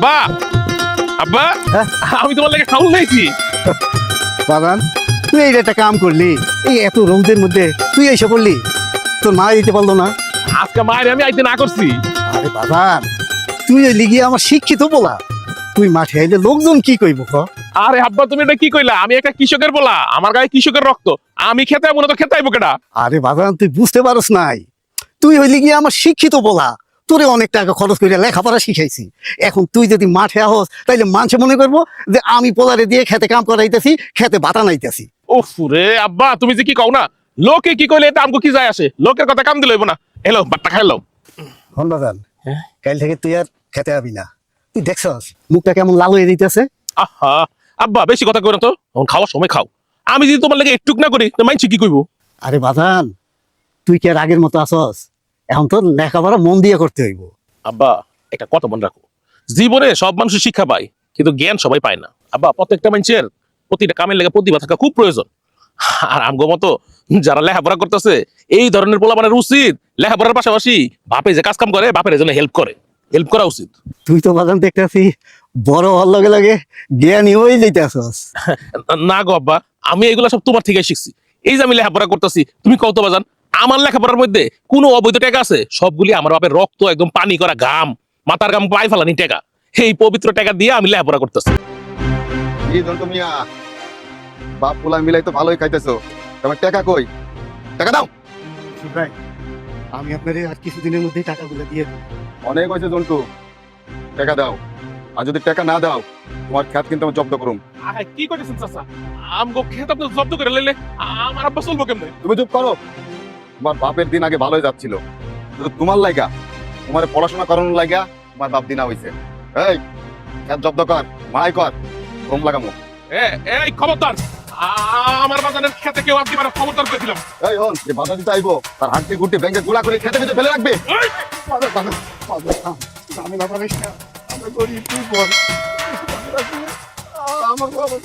আব্বা! আব্বা! হ্যাঁ? আমি তোমার লাগে নাইছি তুই এই একটা কাম করলি এই এত রোদের মধ্যে তুই এসে করলি তোর মা দিতে পারল না। আজকে মায়ের আমি আইতে না করছি। আরে তুই ওই লিগিয়ে আমার শিক্ষিত বলা। তুই মাঠে আইলে লোকজন কি কইব ক? আরে আব্বা তুমি এটা কি কইলা? আমি একটা কৃষকের বলা। আমার গায়ে কৃষকের রক্ত। আমি খেতে মনে তো খেতে আইবো কেডা? আরে বাগান তুই বুঝতে পারস নাই। তুই হইলি গিয়ে আমার শিক্ষিত বলা। তোরে অনেক টাকা খরচ করে লেখাপড়া শিখাইছি। এখন তুই যদি মাঠে আহস তাইলে মানুষে মনে করব যে আমি পোলারে দিয়ে খেতে কাম করাইতেছি খেতে বাতা নাইতেছি। ও রে আব্বা তুমি যে কি কও না? লোকে কি কইলে এটা আমগো কি যায় আসে? লোকের কথা কাম দিলইব না। এলো বাট্টা খাইলো হন হ্যাঁ? কাল থেকে তুই আর খেতে আবি না। তুই দেখছস মুখটা কেমন লাল হয়ে দিতেছে আহা আব্বা বেশি কথা কই না তো। এখন খাওয়ার সময় খাও। আমি যদি তোমার লাগে একটুক না করি তো মাইনছি কি কইবো? আরে বাজান তুই কি আর আগের মতো আসস? এখন তোর লেখাপড়া মন দিয়ে করতে হইব। আব্বা একটা কথা মনে রাখো। জীবনে সব মানুষের শিক্ষা পায় কিন্তু জ্ঞান সবাই পায় না। আব্বা প্রত্যেকটা মানুষের প্রতিটা কামের লেগে প্রতিভা থাকা খুব প্রয়োজন। আর আমগো মতো যারা লেখাপড়া করতেছে এই ধরনের পোলাপানের উচিত লেখাপড়ার পাশাপাশি বাপে যে কাজ কাম করে বাপের জন্য হেল্প করে। হেল্প করা উচিত। তুই তো বাজান দেখতেছি বড় হওয়ার লগে লগে জ্ঞানী হয়ে যেতে আসস না গো আব্বা আমি এগুলা সব তোমার থেকে শিখছি। এই যে আমি লেখাপড়া করতেছি তুমি কত বাজান আমার লেখাপড়ার মধ্যে কোনো অবৈধ টাকা আছে? সবগুলি আমার বাপের রক্ত একদম পানি করা ঘাম মাথার ঘাম পাই ফেলানি টাকা। এই পবিত্র টাকা দিয়ে আমি লেখাপড়া করতেছি। এই দন্ত মিয়া বাপ পোলা মিলাই তো ভালোই খাইতেছো। তোমার টাকা কই? টাকা দাও। ভাই আমি আপনার আর কিছুদিনের মধ্যেই টাকাগুলো দিয়ে অনেক হয়েছে জন্টু। টাকা দাও। আর যদি টাকা না দাও তোমার খ্যাত কিন্তু আমি জব্দ করুম। কি করতেছেন চাচা? আমগো খেত আপনি জব্দ করে লাইলে আমার আব্বা চলবো কেমনে? তুমি চুপ করো। তোমার বাপের দিন আগে ভালোই যাচ্ছিল তোমার লাইগা তোমার পড়াশোনা করানোর লাইগা তোমার বাপ দিনা হইছে এই জব্দ কর মাই কর ঘুম লাগামো এই খবরদার আমার বাজারের খেতে কেউ মানে খবরদার করেছিলাম এই হন যে বাধা দিতে আইবো তার হাঁটতে ঘুরতে ব্যাংকে গুলা করে খেতে খেতে ফেলে রাখবে না। আমরা গরিব, তুই বল। আমার বাবা।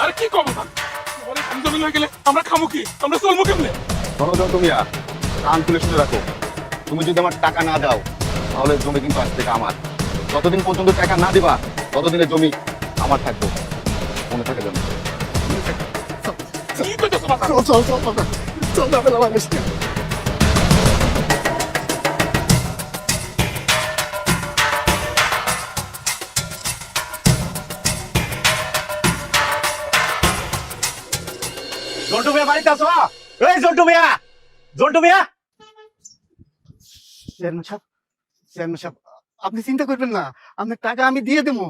আরে কি খবরদার হয়ে গেলে আমরা খামু কি আমরা চলবো কেমনে ধরো ধরো তুমি আর কান খুলে শুনে রাখো তুমি যদি আমার টাকা না দাও তাহলে জমি কিন্তু আজ থেকে আমার যতদিন পর্যন্ত টাকা না দিবা ততদিনের জমি আমার থাকবে মনে থাকে জমি চল চল চল চল, চল, চল, চল চল, ঝামেলা জন্টু মিয়া বাড়িতে আছো? এই জন্টু মিয়া! জন্টু মিয়া! চেয়ারম্যান সাহেব, চেয়ারম্যান সাহেব, আপনি চিন্তা করবেন না আপনার টাকা আমি দিয়ে দেবো।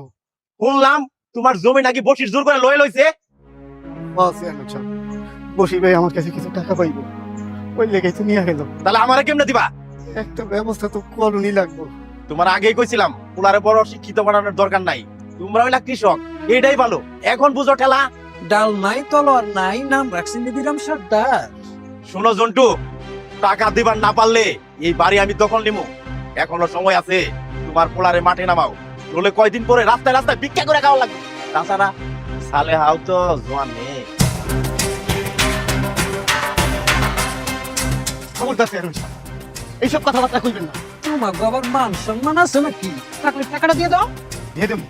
শুনলাম তোমার জমি নাকি বসির জোর করে লয়ে লইছে। চেয়ারম্যান সাহেব, বসির ভাই আমার কাছে কিছু টাকা পাইব। ওই লেগে তো নিয়ে গেল। তাহলে আমারে কেমনে দিবা? একটা ব্যবস্থা তো করণই লাগবো। তোমার আগেই কইছিলাম পুলারে বড় শিক্ষিত বানানোর দরকার নাই। তোমরা হইলা কৃষক এটাই ভালো। এখন বুঝো ঠেলা ডাল নাই তলোয়ার নাই নাম রাখছেন দিদিরাম সর্দার। শোনো জন্টু টাকা দিবার না পারলে এই বাড়ি আমি তখন নিমু। এখনও সময় আছে তোমার পোলারে মাঠে নামাও। নলে কয়দিন পরে রাস্তায় রাস্তায় ভিক্ষা করে খাওয়া লাগবে। তাছাড়া সালে হাও তো জোয়ান নেই খবরদার চেয়ারম্যান সাহেব, এইসব কথাবার্তা কইবেন না। তোমার বাবার মান সম্মান আছে নাকি? টাকা টাকাটা দিয়ে দাও। দিয়ে দেবো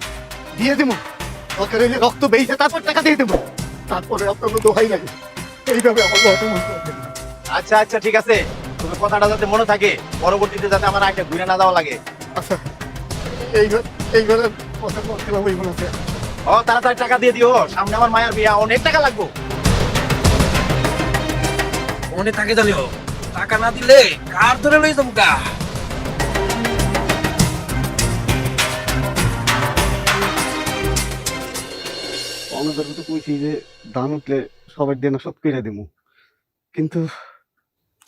দিয়ে দেবো হইলে রক্ত বেরিয়েছে তারপর টাকা দিয়ে দেবো। তারপরে আপনার দোহাই লাগে এইভাবে আমার অপমান আচ্ছা আচ্ছা ঠিক আছে। তুমি কথাটা যাতে মনে থাকে পরবর্তীতে যাতে আমার আগে ঘুরে না দেওয়া লাগে। আচ্ছা কথা বলতে মনে হচ্ছে ও তাড়াতাড়ি টাকা দিয়ে দিও। সামনে আমার মায়ের বিয়া অনেক টাকা লাগবে। অনেক টাকা জানিও টাকা না দিলে কার ধরে লই যাব গা? আমাদের তো কইছি যে দাম উঠলে সবার দেনা সব কেটে দেবো কিন্তু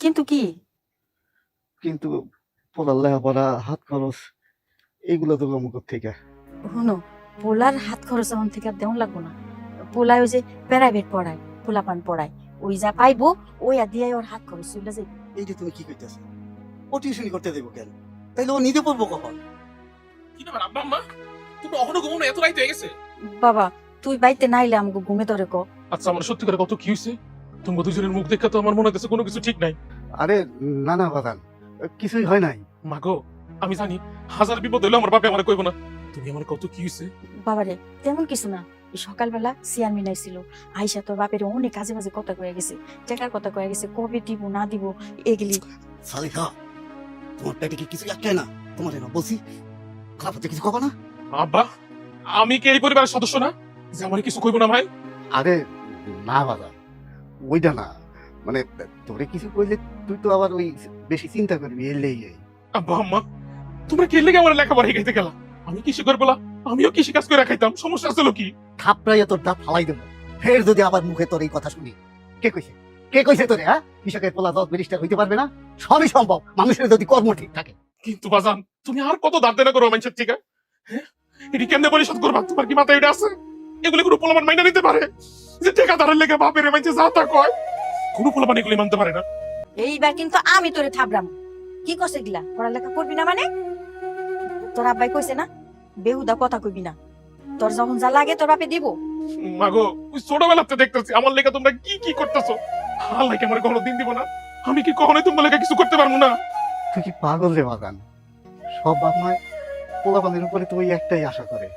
কিন্তু কি? কিন্তু পড়ার লেখাপড়া হাত খরচ এইগুলো তো কম থেকে। শুনো পোলার হাত খরচ এখন থেকে আর দেওয়া লাগবো না। পোলায় ওই যে প্রাইভেট পড়ায় পোলাপান পড়ায় ওই যা পাইবো ওই আর দিয়ে ওর হাত খরচ চলে যাই এই যে তুমি কি কইতেছ? ও টিউশন করতে দেবো কেন? তাইলে ও নিজে পড়ব কখন? কি ব্যাপার আব্বা আম্মা তুমি অহনো ঘুমো এত রাইতে হয়ে গেছে। বাবা তুই বাইতে নাইলে আমাকে ঘুমে ধরে ক আচ্ছা আমার সত্যি করে কত কি হয়েছে তুমি দুজনের মুখ দেখে তো আমার মনে হচ্ছে কোনো কিছু ঠিক নাই। আরে না না বাদান কিছুই হয় নাই। মাগো আমি জানি হাজার বিপদ হইলে আমার বাপে আমার কইব না। তুমি আমার কত কি হইছে? বাবারে তেমন কিছু না। এই সকালবেলা চেয়ারম্যান আইছিল। আইসা তোর বাপের অনেক কাজে মাঝে কথা কয়ে গেছে। টাকার কথা কয়ে গেছে কবে দিব না দিব এগুলি। সালিকা তোমার পেটে কি কিছু একটা না? তোমার না বলছি খারাপ হতে কিছু কবা না? আব্বা আমি কি এই পরিবারের সদস্য না? যে আমার কিছু কইব না ভাই? আরে না বাবা। ওইটা না। মানে তোরে কিছু কইলে তুই তো আবার ওই বেশি চিন্তা করবি এলেই আব্বা আম্মা তোমরা কে লেগে আমার লেখাপড়া শিখাইতে গেলা? আমি কৃষি আমিও কৃষি কাজ করে খাইতাম? সমস্যা কি থাপড়াইয়া তোর দাঁত ফালাই দেবো। ফের যদি আবার মুখে তোর এই কথা শুনি কে কইছে? কে কইছে তোরে হ্যাঁ? কৃষকের পোলা দশ ব্যারিস্টার হইতে পারবে না? সবই সম্ভব। মানুষের যদি কর্ম ঠিক থাকে। কিন্তু বাজান তুমি আর কত দাঁড় দেনা করো মানুষের থেকে? হ্যাঁ? এটি কেমনে পরিশোধ করবা? তোমার কি মাথায় এটা আছে? এগুলো কোনো পোলামান মাইনা নিতে পারে। যে ঠিকাদারের লেগে বাপের মাইছে যা তা কয় কোনো পোলামান এগুলি মানতে পারে না। এইবার কিন্তু আমি তোরে থাবরাম কি কছে গিলা পড়ালেখা করবি না মানে? তোর আব্বাই কইছে না বেহুদা কথা কইবি না। তোর যখন যা লাগে তোর বাপে দিব। মাগো ওই ছোটবেলাতে দেখতেছি আমার লেগে তোমরা কি কি করতেছো? আল্লাহ আমার কোনো দিন দিব না? আমি কি কখনোই তোমার লেগে কিছু করতে পারব না? তুই কি পাগল রে বাগান? সব বাপ মায় পোলাপানের উপরে তো ওই একটাই আশা করে।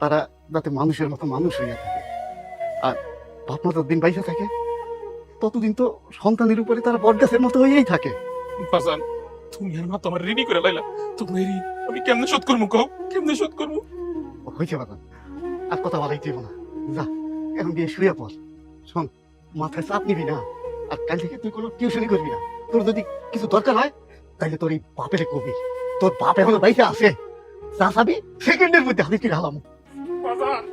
তারা যাতে মানুষের মতো মানুষ হইয়া থাকে। আর বাপ মা দিন বাইসে থাকে ততদিন তো সন্তানের উপরে তারা বটগাছের মতো হয়েই থাকে। বাজান তুমি আর মা তোমার ঋণই করে লাইলা। তোমার ঋণ আমি কেমনে শোধ করব কও? কেমনে শোধ করব? হয়েছে বাগান আর কথা বলাই দিব না। যা এখন গিয়ে শুয়ে পড়। শোন মাথায় চাপ নিবি না আর কাল থেকে তুই কোনো টিউশনই করবি না। তোর যদি কিছু দরকার হয় তাহলে তোর এই বাপের কবি তোর বাপ এখনও বাইসে আছে। যা চাবি সেকেন্ডের মধ্যে হাতে তুই হালাম। বাজান